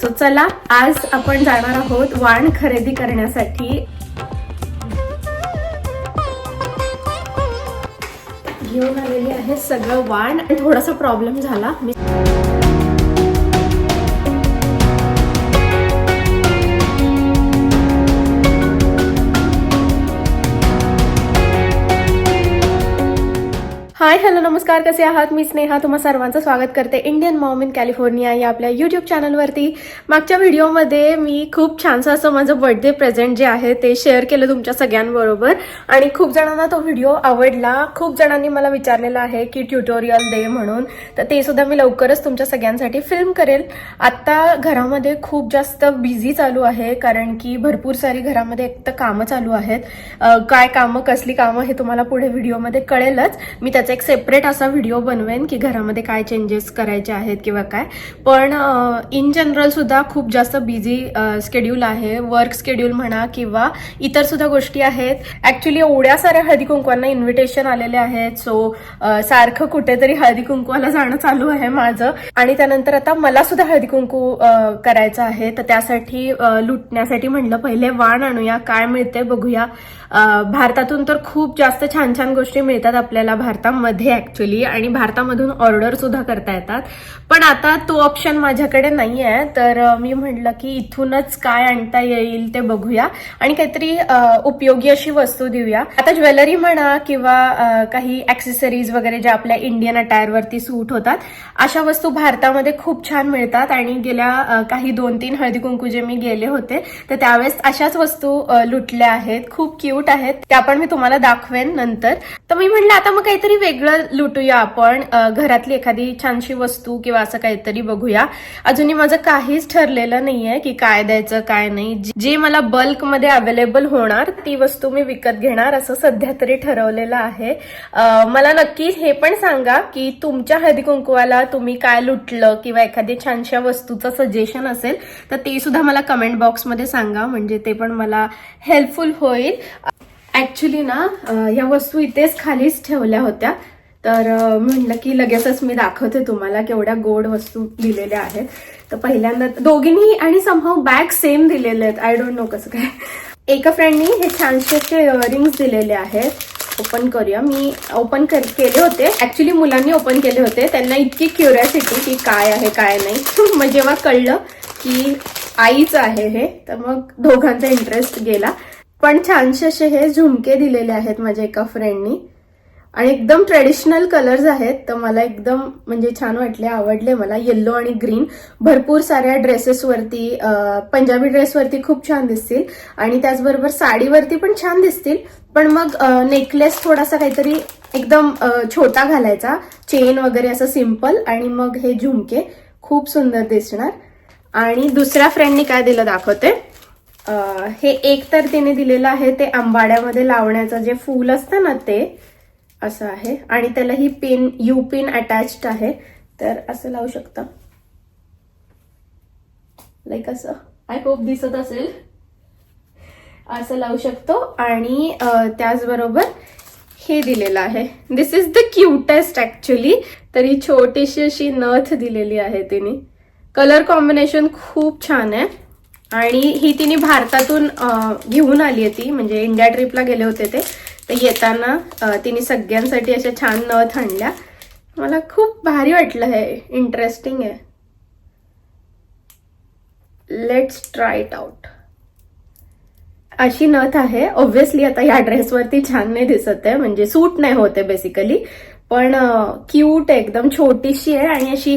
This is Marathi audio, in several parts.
सो चला आज आपण जाणार आहोत वाण खरेदी करण्यासाठी. घेऊन आलेली आहे सगळं वाण. थोडासा प्रॉब्लेम झाला. मी हाय हॅलो नमस्कार. कसे आहात? मी स्नेहा. तुम्हा सर्वांचं स्वागत करते इंडियन मॉम इन कॅलिफोर्निया या आपल्या युट्यूब चॅनलवरती मागच्या व्हिडिओमध्ये मी खूप छानसं असं माझं बर्थडे प्रेझेंट जे आहे ते शेअर केलं तुमच्या सगळ्यांबरोबर. आणि खूप जणांना तो व्हिडिओ आवडला. खूप जणांनी मला विचारलेलं आहे की ट्युटोरियल दे म्हणून. तर ते सुद्धा मी लवकरच तुमच्या सगळ्यांसाठी फिल्म करेल. आत्ता घरामध्ये खूप जास्त बिझी चालू आहे कारण की भरपूर सारी घरामध्ये एक तर कामं चालू आहेत. काय कामं कसली कामं हे तुम्हाला पुढे व्हिडिओमध्ये कळेलच. मी त्याचा एक सेपरेट असा व्हिडिओ बनवेन की घरामध्ये काय चेंजेस करायचे आहेत किंवा काय. पण इन जनरल सुद्धा खूप जास्त बिझी स्केड्यूल आहे. वर्क स्केड्यूल म्हणा किंवा इतर सुद्धा गोष्टी आहेत. ऍक्च्युली एवढ्या साऱ्या हळदी कुंकवांना इन्व्हिटेशन आलेले आहेत. सो सारखं कुठेतरी हळदी कुंकवाला जाणं चालू आहे माझं. आणि त्यानंतर आता मला सुद्धा हळदी कुंकू करायचं आहे. तर त्यासाठी लुटण्यासाठी म्हणलं पहिले वाण आणूया. काय मिळते बघूया. भारतातून तर खूप जास्त छान छान गोष्टी मिळतात आपल्याला. भारतामध्ये ऍक्च्युली आणि भारतामधून ऑर्डर सुद्धा करता येतात. पण आता तो ऑप्शन माझ्याकडे नाही आहे तर मी म्हटलं की इथूनच काय आणता येईल ते बघूया. आणि काहीतरी उपयोगी अशी वस्तू देऊया. आता ज्वेलरी म्हणा किंवा काही ऍक्सेसरीज वगैरे ज्या आपल्या इंडियन अटायरवरती सूट होतात अशा वस्तू भारतामध्ये खूप छान मिळतात. आणि गेल्या काही दोन तीन हळदी कुंकू जे मी गेले होते तर त्यावेळेस अशाच वस्तू लुटल्या आहेत. खूप क्यूट आहेत. त्या पण मी तुम्हाला दाखवेन नंतर. तर मी म्हणलं आता मग काहीतरी वेगळं लुटूया आपण. घरातली एखादी छानशी वस्तू किंवा असं काहीतरी बघूया. अजूनही माझं काहीच ठरलेलं नाहीये की काय द्यायचं काय नाही. जे मला बल्कमध्ये अवेलेबल होणार ती वस्तू मी विकत घेणार असं सध्या तरी ठरवलेलं आहे. मला नक्की हे पण सांगा की तुमच्या हळदी कुंकवाला तुम्ही काय लुटलं किंवा एखादी छानशा वस्तूचं सजेशन असेल तर ते सुद्धा मला कमेंट बॉक्समध्ये सांगा. म्हणजे ते पण मला हेल्पफुल होईल. ऍक्च्युली ना ह्या या वस्तू इथेच खालीच ठेवल्या होत्या. तर अ, म्हणलं की लगेचच मी दाखवते तुम्हाला केवढ्या गोड वस्तू दिलेल्या आहेत. तर पहिल्यांदा दोघींनी आणि समहाव बॅग सेम दिलेले आहेत. आय डोंट नो कसं काय. एका फ्रेंडनी हे छानसे इयरिंग्स दिलेले आहेत. ओपन करूया. मी ओपन केले होते. ऍक्च्युली मुलांनी ओपन केले होते. त्यांना इतकी क्युरियासिटी की काय आहे काय नाही. मग जेव्हा कळलं की आईच आहे हे तर मग दोघांचा इंटरेस्ट गेला. पण छानसे असे हे झुमके दिलेले आहेत माझ्या एका फ्रेंडनी आणि एकदम ट्रेडिशनल कलर्स आहेत तर मला एकदम म्हणजे छान वाटले आवडले मला. येल्लो आणि ग्रीन भरपूर साऱ्या ड्रेसेसवरती पंजाबी ड्रेसवरती खूप छान दिसतील. आणि त्याचबरोबर साडीवरती पण छान दिसतील. पण मग नेकलेस थोडासा काहीतरी एकदम छोटा घालायचा. चेन वगैरे असं सिंपल आणि मग हे झुमके खूप सुंदर दिसणार. आणि दुसऱ्या फ्रेंडनी काय दिलं दाखवते? हे एक तर तिने दिलेलं आहे ते आंबाड्यामध्ये लावण्याचं जे फूल असतं ना ते असं आहे. आणि त्याला ही पिन यू पिन अटॅच्ड आहे. तर असं लावू शकता. लाईक असं. आय होप दिसत असेल. असं लावू शकतो. आणि त्याचबरोबर हे दिलेलं आहे. This is the cutest actually तर ही छोटीशी अशी नथ दिलेली आहे तिने. कलर कॉम्बिनेशन खूप छान आहे. आणि ही तिने भारतातून घेऊन आली होती म्हणजे इंडिया ट्रिपला गेले होते ते. तर येताना तिने सगळ्यांसाठी अशा छान नथ आणल्या. मला खूप भारी वाटलं हे. इंटरेस्टिंग आहे. लेट्स ट्राय इट आउट अशी नथ आहे. ऑब्व्हियसली आता या ड्रेसवरती छान नाही दिसत आहे. म्हणजे सूट नाही होते बेसिकली पण क्यूट एकदम छोटीशी आहे. आणि अशी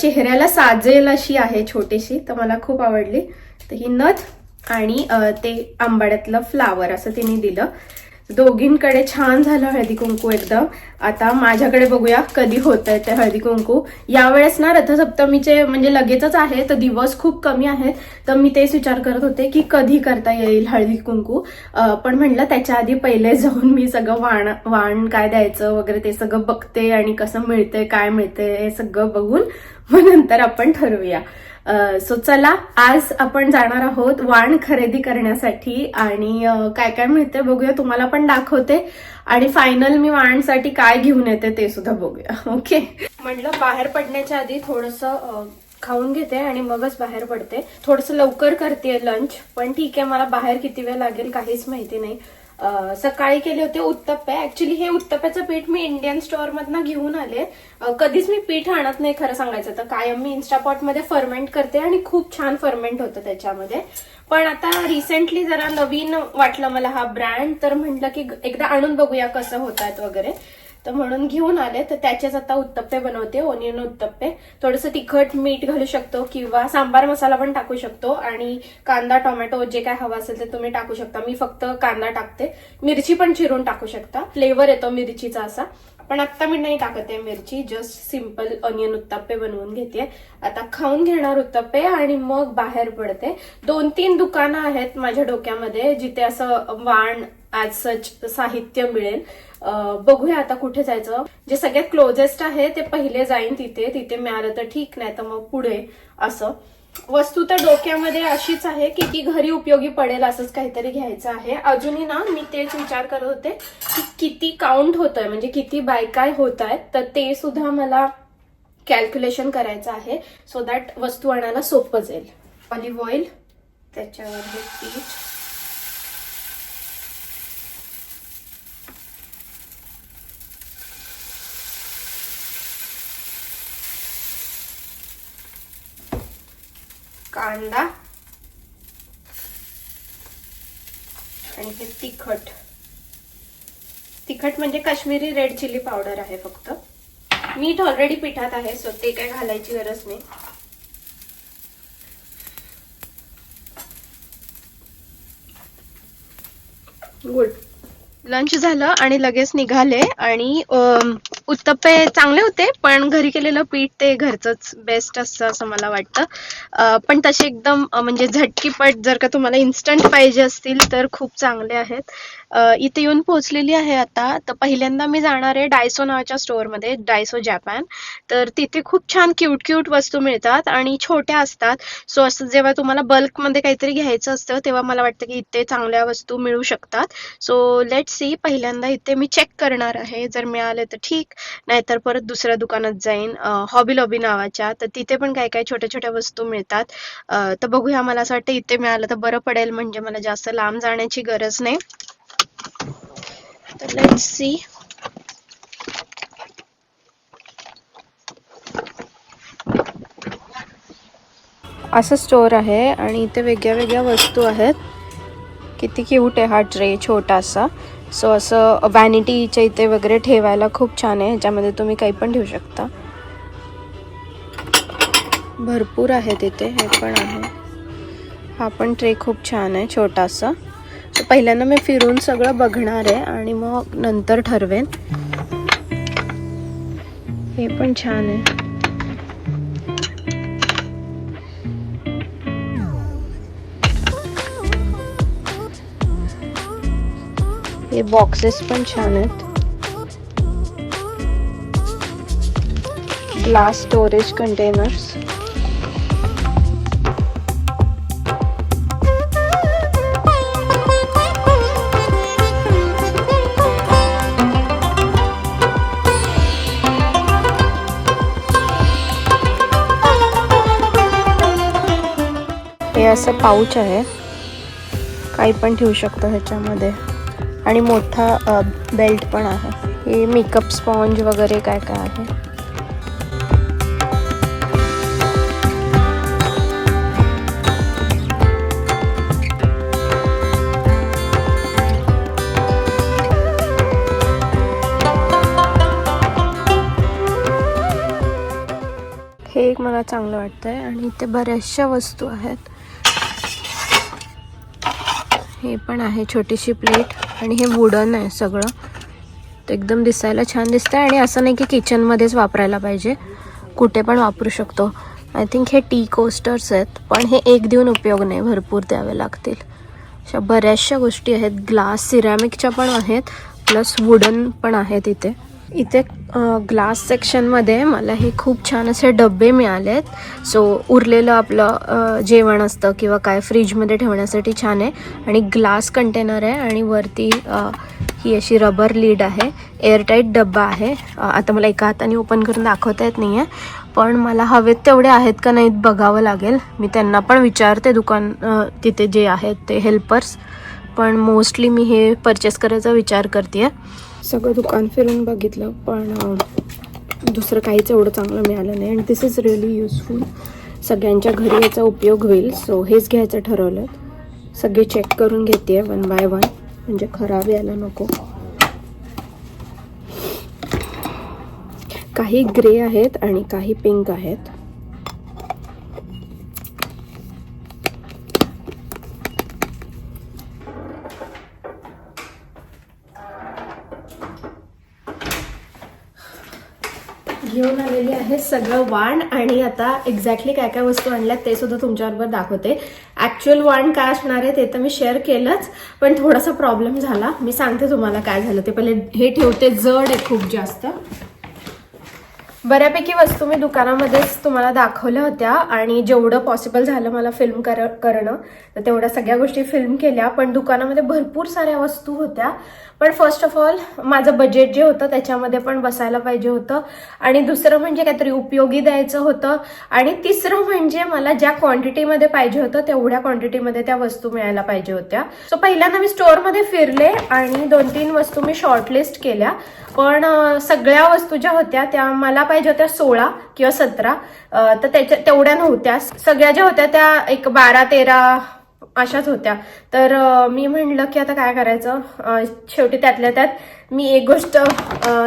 चेहऱ्याला साजेल अशी आहे छोटीशी. तर मला खूप आवडली. तर ही नथ आणि ते आंबाड्यातलं फ्लावर असं तिने दिलं. दोघींकडे छान झालं हळदी कुंकू एकदम. आता माझ्याकडे बघूया कधी होत आहे ते हळदी कुंकू. यावेळेस ना रथसप्तमीचे म्हणजे लगेचच आहे तर दिवस खूप कमी आहेत. तर मी तेच विचार करत होते की कधी करता येईल हळदी कुंकू. पण म्हणलं त्याच्या आधी पहिले जाऊन मी सगळं वाण वाण काय द्यायचं वगैरे ते सगळं बघते आणि कसं मिळतंय काय मिळतंय हे सगळं बघून मग नंतर आपण ठरवूया. सो चला आज आपण जाणार आहोत वाण खरेदी करण्यासाठी आणि काय काय मिळते बघूया तुम्हाला पण दाखवते. आणि फायनल मी वाणसाठी काय घेऊन येते ते सुद्धा बघूया ओके म्हटलं बाहेर पडण्याच्या आधी थोडस खाऊन घेते आणि मगच बाहेर पडते. थोडंसं लवकर करते लंच पण ठीक आहे मला बाहेर किती वेळ लागेल काहीच माहिती नाही. सकाळी केले होते उत्तप्पे. ऍक्च्युली हे उत्तप्प्याचं पीठ मी इंडियन स्टोअर मधनं घेऊन आले. कधीच मी पीठ आणत नाही खरं सांगायचं तर. कायम मी इन्स्टापॉटमध्ये फर्मेंट करते आणि खूप छान फर्मेंट होतं त्याच्यामध्ये. पण आता रिसेंटली जरा नवीन वाटलं मला हा ब्रँड तर म्हटलं की एकदा आणून बघूया कसं होत आहेत वगैरे. तर म्हणून घेऊन आले. तर त्याचेच आता उत्तप्पे बनवते ओनियन उत्तप्पे. थोडंसं तिखट मीठ घालू शकतो किंवा सांबार मसाला पण टाकू शकतो. आणि कांदा टोमॅटो जे काय हवं असेल ते तुम्ही टाकू शकता. मी फक्त कांदा टाकते. मिरची पण चिरून टाकू शकता. फ्लेवर येतो मिरचीचा असा. पण आता मी नाही टाकत आहे मिरची. जस्ट सिंपल अनियन उत्तप्पे बनवून घेते. आता खाऊन घेणार उत्तप्पे आणि मग बाहेर पडते. दोन तीन दुकानं आहेत माझ्या डोक्यामध्ये जिथे असं वाण ऍज सच साहित्य मिळेल. बघूया आता कुठे जायचं. जे सगळ्यात क्लोजेस्ट आहे ते पहिले जाईन तिथे. तिथे मिळालं तर ठीक नाही तर मग पुढे असं. वस्तू तर डोक्यामध्ये अशीच आहे की ती घरी उपयोगी पडेल असंच काहीतरी घ्यायचं आहे. अजूनही ना मी तेच विचार करत होते की किती काउंट होत आहे म्हणजे किती बाय काय होत आहेत तर ते सुद्धा मला कॅल्क्युलेशन करायचं आहे. सो दॅट वस्तू आणायला सोपं जाईल. ऑलिव्ह ऑइल त्याच्यावर हे पीठ कांदा आणि हे तिखट. तिखट म्हणजे काश्मीरी रेड चिली पावडर आहे फक्त. मीठ ऑलरेडी पिठात आहे सो ते काय घालायची गरज नाही. गुड लंच झालं आणि लगेच निघाले आणि उत्तप्पे चांगले होते पण घरी केलेलं पीठ ते घरचंच बेस्ट असतं असं मला वाटतं. पण तसे एकदम म्हणजे झटकीपट जर का तुम्हाला इन्स्टंट पाहिजे असतील तर खूप चांगले आहेत. इथे येऊन पोहोचलेली आहे आता. तर पहिल्यांदा मी जाणार आहे डायसो नावाच्या स्टोअरमध्ये डायसो जॅपॅन तर तिथे खूप छान क्यूट क्यूट वस्तू मिळतात आणि छोट्या असतात. सो असं जेव्हा तुम्हाला बल्कमध्ये काहीतरी घ्यायचं असतं तेव्हा मला वाटतं की इथे चांगल्या वस्तू मिळू शकतात. सो लेट सी पहिल्यांदा इथे मी चेक करणार आहे. जर मिळाले तर ठीक. नाहीतर परत दुसऱ्या दुकानात जाईन. हॉबी लॉबी नावाच्या. तर तिथे पण काय काय छोट्या छोट्या वस्तू मिळतात. तर बघूया मला असं वाटतं इथे मिळालं तर बरं पडेल. म्हणजे मला जास्त लांब जाण्याची गरज नाही. तर लेट सी असं स्टोअर आहे आणि इथे वेगळ्या वेगळ्या वस्तू आहेत. किती क्यूट आहे हा ट्रे छोटासा. सो असं वॅनिटीच्या इथे वगैरे ठेवायला खूप छान आहे. ह्याच्यामध्ये तुम्ही काही पण ठेवू शकता. भरपूर आहे तिथे हे पण आहे. हा पण ट्रे खूप छान आहे छोटासा. सो पहिल्यांदा मी फिरून सगळं बघणार आहे आणि मग नंतर ठरवेन. हे पण छान आहे. हे बॉक्सेस पण छान आहेत. ग्लास स्टोरेज कंटेनर्स हे असं पाऊच आहे. काही पण ठेवू शकतो ह्याच्यामध्ये. आणि मोठा बेल्ट पण आहे. हे मेकअप स्पॉन्ज वगैरे काय काय आहे? हे एक मला चांगलं वाटतंय आणि इथे बऱ्याचशा वस्तू आहेत. हे पण आहे छोटीशी प्लेट. आणि हे वुडन आहे सगळं. ते एकदम दिसायला छान दिसतं आणि असं नाही की किचनमध्येच वापरायला पाहिजे. कुठे पण वापरू शकतो. आय थिंक हे टी कोस्टर्स आहेत पण हे एक देऊन उपयोग नाही भरपूर द्यावे लागतील. अशा बऱ्याचशा गोष्टी आहेत. ग्लास सिरॅमिकच्या पण आहेत प्लस वुडन पण आहेत इथे. इथे ग्लास सेक्शनमध्ये मला हे खूप छान असे डबे आहेत सो उरलेलं आपलं जेवण असतं किंवा काय फ्रीजमध्ये ठेवण्यासाठी छान आहे. आणि ग्लास कंटेनर आहे आणि वरती ही अशी रबर लीड आहे. एअरटाईट डब्बा आहे. आता मला एका हाताने ओपन करून दाखवता येत नाही आहे पण मला हवेत तेवढे आहेत का नाहीत बघावं लागेल. मी त्यांना पण विचारते दुकान तिथे जे आहेत ते हेल्पर्स पण मोस्टली मी हे परचेस करायचा विचार करते आहे सगळं दुकान फिरून बघितलं पण दुसरं काहीच एवढं चांगलं मिळालं नाही. आणि दिस इज रिअली युजफुल सगळ्यांच्या घरी याचा उपयोग होईल. सो हेच घ्यायचं ठरवलं. सगळे चेक करून घेते वन बाय वन म्हणजे खराब यायला नको. काही ग्रे आहेत आणि काही पिंक आहेत. घेऊन आलेली आहे सगळं वाण आणि आता एक्झॅक्टली काय काय वस्तू आणल्यात ते सुद्धा तुमच्याबरोबर दाखवते. ऍक्च्युअल वाण काय असणार आहे ते तर मी शेअर केलंच पण थोडासा प्रॉब्लेम झाला. मी सांगते तुम्हाला काय झालं. ते पहिले हे ठेवते जड आहे खूप जास्त. बऱ्यापैकी वस्तू मी दुकानामध्येच तुम्हाला दाखवल्या होत्या आणि जेवढं पॉसिबल झालं मला फिल्म कर करणं तर तेवढ्या सगळ्या गोष्टी फिल्म केल्या. पण दुकानामध्ये भरपूर साऱ्या वस्तू होत्या. पण फर्स्ट ऑफ ऑल माझं बजेट जे होतं त्याच्यामध्ये पण बसायला पाहिजे होतं. आणि दुसरं म्हणजे काहीतरी उपयोगी द्यायचं होतं. आणि तिसरं म्हणजे मला ज्या क्वांटिटीमध्ये पाहिजे होतं तेवढ्या क्वांटिटीमध्ये त्या वस्तू मिळायला पाहिजे होत्या. सो पहिल्यांदा मी स्टोअरमध्ये फिरले आणि दोन तीन वस्तू मी शॉर्टलिस्ट केल्या. पण सगळ्या वस्तू ज्या होत्या त्या मला पाहिजे होत्या सोळा किंवा सतरा. तर त्याच्या तेवढ्या नव्हत्या. सगळ्या ज्या होत्या त्या एक बारा तेरा अशाच होत्या. तर मी म्हणलं की आता काय करायचं? शेवटी त्यातल्या त्यात मी एक गोष्ट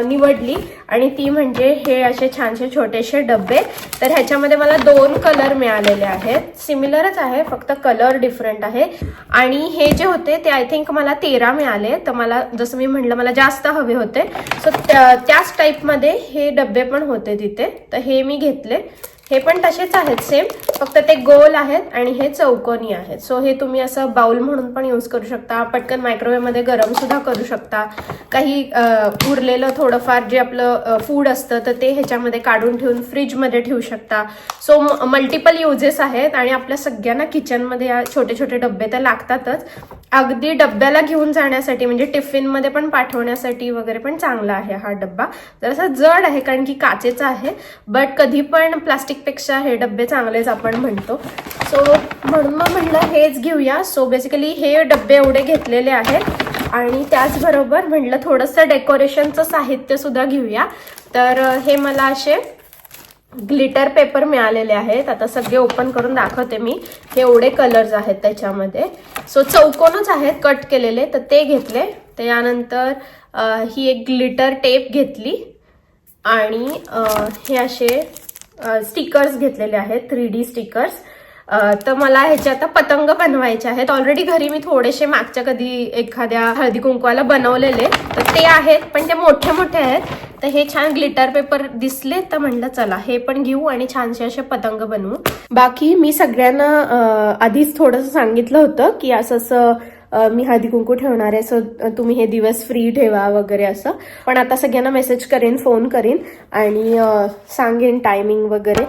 निवडली आणि ती म्हणजे हे असे छानसे छोटेसे डबे तर ह्याच्यामध्ये मला दोन कलर मिळालेले आहेत. सिमिलरच आहे फक्त कलर डिफरंट आहे. आणि हे जे होते ते आय थिंक मला तेरा मिळाले. तर मला जसं मी म्हणलं मला जास्त हवे होते. सो त्याच टाईपमध्ये हे डबे पण होते तिथे. तर हे मी घेतले. हे पण तसेच आहेत सेम फक्त ते गोल आहेत आणि हे चौकोनी आहेत. सो हे तुम्ही असं बाउल म्हणून पण यूज करू शकता. पटकन मायक्रोवेव्हमध्ये गरम सुद्धा करू शकता. काही उरलेलं थोडंफार जे आपलं फूड असतं तर ते ह्याच्यामध्ये काढून ठेवून फ्रीजमध्ये ठेवू शकता. सो मल्टिपल युजेस आहेत आणि आपल्या सगळ्यांना किचनमध्ये या छोटे छोटे डबे तर लागतातच. अगदी डब्याला घेऊन जाण्यासाठी म्हणजे टिफिनमध्ये पण पाठवण्यासाठी वगैरे पण चांगला आहे हा डब्बा. जरासा जड आहे कारण की काचेचा आहे. बट कधी पण प्लास्टिकपेक्षा हे डब्बे चांगलेच आपण म्हणतो. सो म्हणून मग म्हटलं हेच घेऊया. सो बेसिकली हे डब्बे एवढे घेतलेले आहेत. आणि त्याचबरोबर म्हटलं थोडंसं डेकोरेशनचं साहित्य सुद्धा घेऊया. तर हे मला असे ग्लिटर पेपर मिळालेले आहेत. आता सगळे ओपन करून दाखवते मी. हे एवढे कलर्स आहेत त्याच्यामध्ये. सो चौकोनच आहेत कट केलेले तर ते घेतले. त्यानंतर यानंतर ही एक ग्लिटर टेप घेतली. आणि हे असे स्टिकर्स घेतलेले आहेत थ्री डी स्टिकर्स तर मला ह्याचे आता पतंग बनवायचे आहेत. ऑलरेडी घरी मी थोडेसे मागच्या कधी एखाद्या हळदी कुंकवाला बनवलेले. तर ते आहेत पण ते मोठे मोठे आहेत. तर हे छान ग्लिटर पेपर दिसले तर म्हणलं चला हे पण घेऊ आणि छानसे असे पतंग बनवू. बाकी मी सगळ्यांना आधीच थोडंसं सांगितलं होतं की असं असं मी हळदी कुंकू ठेवणार आहे सो तुम्ही हे दिवस फ्री ठेवा वगैरे असं. पण आता सगळ्यांना मेसेज करेन फोन करीन आणि सांगेन टायमिंग वगैरे.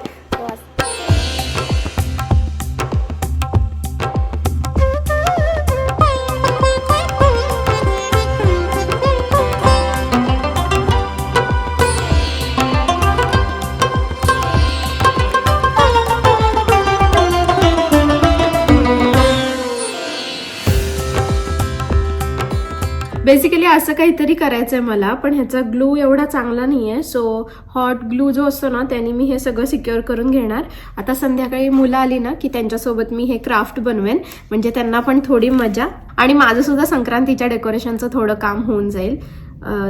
बेसिकली असं काहीतरी करायचं आहे मला पण ह्याचा ग्लू एवढा चांगला नाही आहे सो हॉट ग्लू जो असतो ना त्याने मी हे सगळं सिक्युअर करून घेणार. आता संध्याकाळी मुलं आली ना की त्यांच्यासोबत मी हे क्राफ्ट बनवेन. म्हणजे त्यांना पण थोडी मजा. आणि माझं सुद्धा संक्रांतीच्या डेकोरेशनचं थोडं काम होऊन जाईल.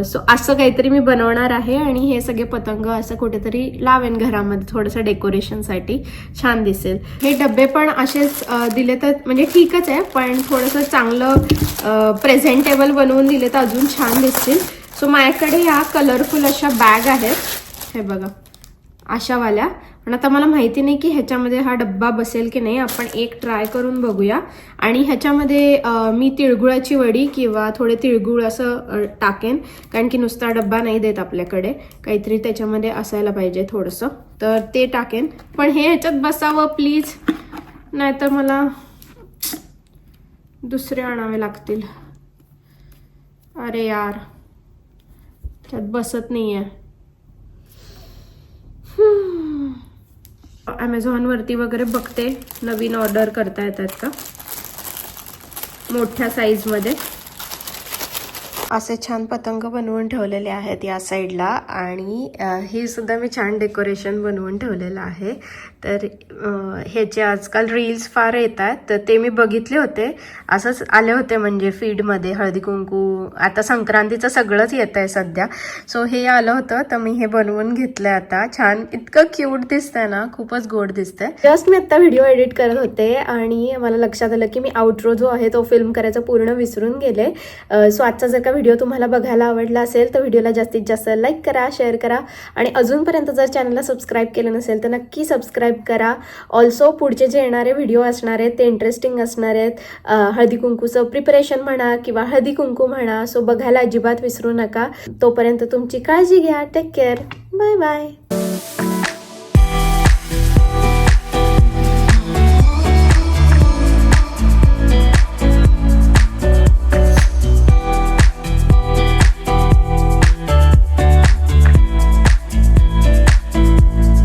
सो असं काहीतरी मी बनवणार आहे आणि हे सगळे पतंग असं कुठेतरी लावेन घरामध्ये थोडंसं डेकोरेशनसाठी छान दिसेल. हे डबे पण असेच दिले तर म्हणजे ठीकच आहे पण थोडंसं चांगलं प्रेझेंटेबल बनवून दिले तर अजून छान दिसतील. सो माझ्याकडे या कलरफुल अशा बॅग आहेत. हे बघा. अशावाल्या. पण आता मला माहिती नाही की ह्याच्यामध्ये हा डब्बा बसेल की नाही. आपण एक ट्राय करून बघूया. आणि ह्याच्यामध्ये मी तिळगुळाची वडी किंवा थोडे तिळगुळ असं टाकेन. कारण की नुसता डब्बा नाही देत आपल्याकडे. काहीतरी त्याच्यामध्ये असायला पाहिजे थोडंसं. तर ते टाकेन. पण हे ह्याच्यात बसावं प्लीज नाहीतर मला दुसरे आणावे लागतील. अरे यार. त्यात बसत नाही आहे ॲमेझॉनवरती वगैरे बघते. नवीन ऑर्डर करता येतात का? मोठ्या साईजमध्ये असे छान पतंग बनवून ठेवलेले आहेत या साईडला. आणि हे सुद्धा मी छान डेकोरेशन बनवून ठेवलेलं आहे. तर ह्याचे आजकाल रील्स फार येतात तर ते मी बघितले होते. असंच आले होते म्हणजे फीडमध्ये हळदी कुंकू आता संक्रांतीचं सगळंच येत आहे सध्या. सो हे आलं होतं तर मी हे बनवून घेतलं आता. छान इतकं क्यूट दिसतंय ना खूपच गोड दिसतंय. जस्ट मी आता व्हिडिओ एडिट करत होते आणि मला लक्षात आलं की मी आउटरो जो आहे तो फिल्म करायचा पूर्ण विसरून गेले. सो आजचा जर का व्हिडिओ तुम्हाला बघायला आवडला असेल तर व्हिडिओला जास्तीत जास्त लाईक करा शेअर करा. आणि अजूनपर्यंत जर चॅनलला सबस्क्राईब केलं नसेल तर नक्की सबस्क्राईब करा. ऑल्सो पुढचे जे येणारे व्हिडिओ असणार आहेत ते इंटरेस्टिंग असणार आहेत. हळदी कुंकूचं प्रिपरेशन म्हणा किंवा हळदी कुंकू म्हणा सो बघायला अजिबात विसरू नका. तोपर्यंत तुमची काळजी घ्या. Take care bye bye